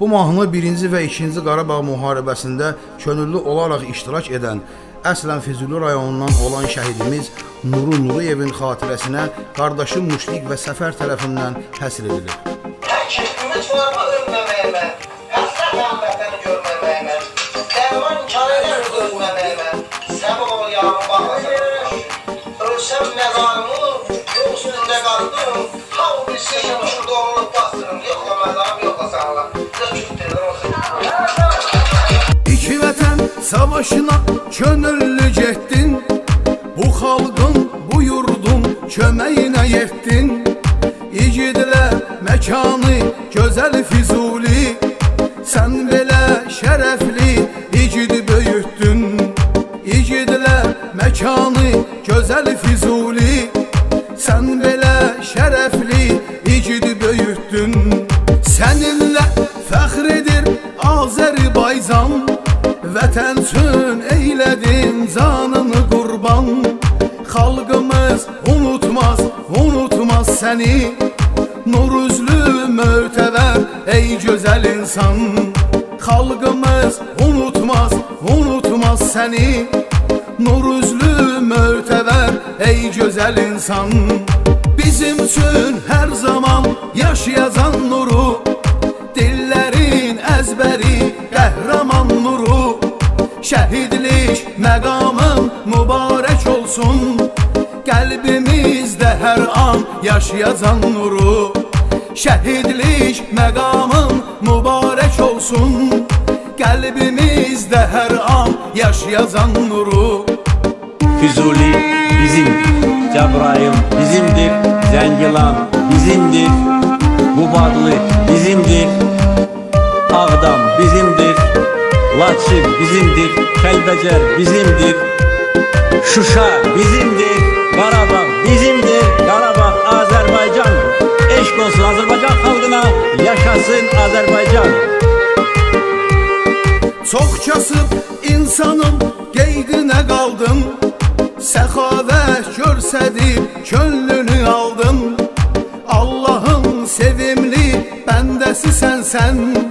Bu mahnı 1-ci və 2-ci Qarabağ müharibəsində könüllü olaraq iştirak edən əslən Füzuli rayonundan olan şəhidimiz Nuru Nuruyevin xatirəsinə qardaşı Muşliq və Səfər tərəfindən həsr edilir. Savaşına könüllü getdin Bu xalqın, bu yurdun köməyinə yetdin İgidlər məkanı gözəl Füzuli Sən belə şərəfli igidi böyütdün İgidlər məkanı gözəl Füzuli Sən belə şərəfli igidi böyütdün Səninlə fəxr edir Azərbaycan Vətən üçün eylədin canını qurban Xalqımız unutmaz, unutmaz səni Nur üzlü mötəvər ey gözəl insan. Xalqımız unutmaz, unutmaz səni Nur üzlü mötəvər ey gözəl insan. Bizim üçün hər zaman yaşayacaq nuru. Dillərin əzbəri qəhrəman nuru Şəhidlik məqamın mübarək olsun. Qəlbimizdə hər an yaşayacaq nuru. Şəhidlik məqamın mübarək olsun. Qəlbimizdə hər an yaşayacaq nuru. Füzuli bizim, Cebrail bizimdir, Zengilan bizimdir, Qubadlı bizimdir, Ağdam bizimdir, Laçın bizimdir, Kəlbəcər bizimdir, Şuşa bizimdir, Qarabağ bizimdir, Qarabağ Azərbaycandır. Eşq olsun Azərbaycan xalqına, yaşasın Azərbaycan. Çox kasıb insanım qeydinə qaldım Səxavət görsədib könlünü aldım Allahın sevimli bəndəsisən sən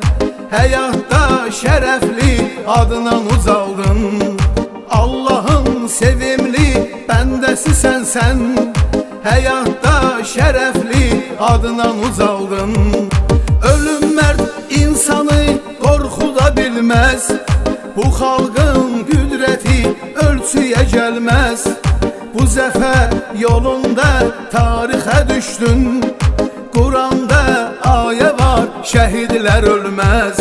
Həyatda şərəfli adına ucaldın Allahın sevimli bəndəsisən sən Həyatda şərəfli adına ucaldın Ölüm mərd insanı qorxuda bilməz Bu xalqın qüdrəti ölçüyə gəlməz Bu zəfər yolunda tarixə düşdün Quranda ayə var şəhidlər ölməz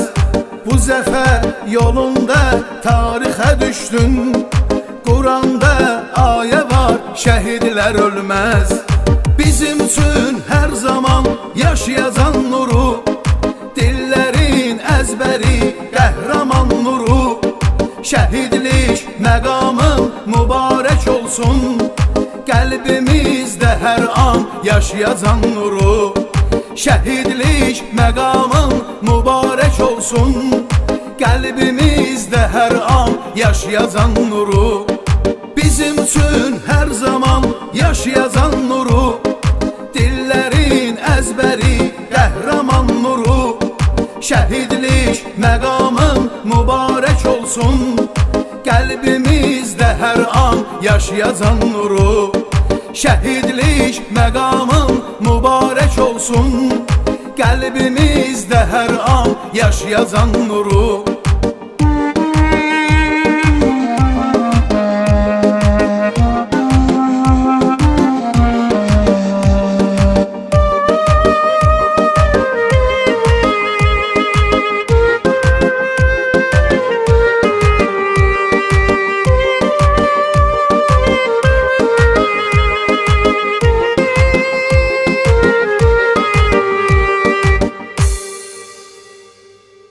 Bu zəfər yolunda tarixə düşdün Quranda ayə var şəhidlər ölməz Bizim üçün hər zaman yaşayacaq nuru Dillərin əzbəri qəhrəman nuru. Şəhidlik məqamın mübarək olsun. Qəlbimizdə hər an yaşayacaq nuru Şəhidlik məqamın mübarək olsun. Qəlbimizdə hər an yaşayacaq nuru. Bizim üçün hər zaman yaşayacaq nuru. Dillərin əzbəri qəhrəman nuru. Şəhidlik məqamın mübarək olsun. Qəlbimizdə hər an yaşayacaq nuru. Şəhidlik məqamın mübarək olsun. Qəlbimizdə hər an yaşayacaq nuru